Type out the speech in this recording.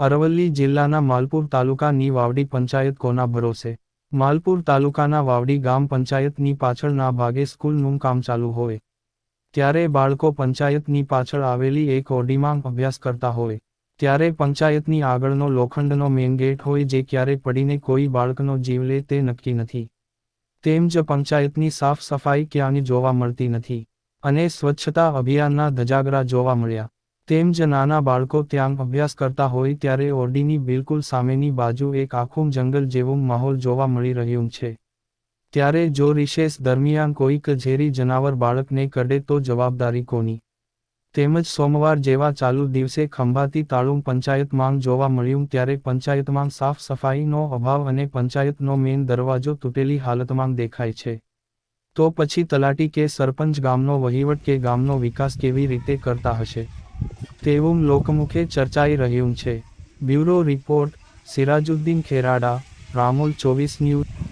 અરવલ્લી જિલ્લાના માલપુર તાલુકાની વાવડી પંચાયત કોના ભરોસે? માલપુર તાલુકાના વાવડી ગામ પંચાયતની પાછળના ભાગે સ્કૂલનું કામ ચાલુ હોય. ત્યારે બાળકો પંચાયતની પાછળ આવેલી એક ઓરડીમાં અભ્યાસ કરતા હોય. ત્યારે પંચાયતની આગળનો લોખંડનો મેઇન ગેટ હોય જે ક્યારે પડીને કોઈ બાળકનો જીવ લે તે નક્કી નથી. તેમ જ પંચાયતની સાફ સફાઈ ક્યાંની જોવા મળતી નથી. અને સ્વચ્છતા અભિયાનના ધજાગરા જોવા મળ્યા. તેમ જ નાના બાળકો ત્યાં અભ્યાસ કરતા હોય ત્યારે ઓરડીની બિલકુલ સામેની બાજુ એક આખું જંગલ જેવું માહોલ જોવા મળી રહ્યું છે. ત્યારે જો રિશેષ દરમિયાન કોઈક ઝેરી જનાવર બાળકને કરડે તો જવાબદારી કોની? તેમજ સોમવાર જેવા ચાલુ દિવસે ખંભાતી તાળું પંચાયતમાં જોવા મળ્યું ત્યારે પંચાયતમાં સાફ સફાઈનો અભાવ અને પંચાયતનો મેન દરવાજો તૂટેલી હાલતમાં દેખાય છે. તો પછી તલાટી કે સરપંચ ગામનો વહીવટ કે ગામનો વિકાસ કેવી રીતે કરતા હશે? તેવું લોકમુખે ચર્ચાઈ રહ્યું છે. બ્યુરો રિપોર્ટ સિરાજુદ્દીન ખેરાડા રામોલ ચોવીસ ન્યૂઝ.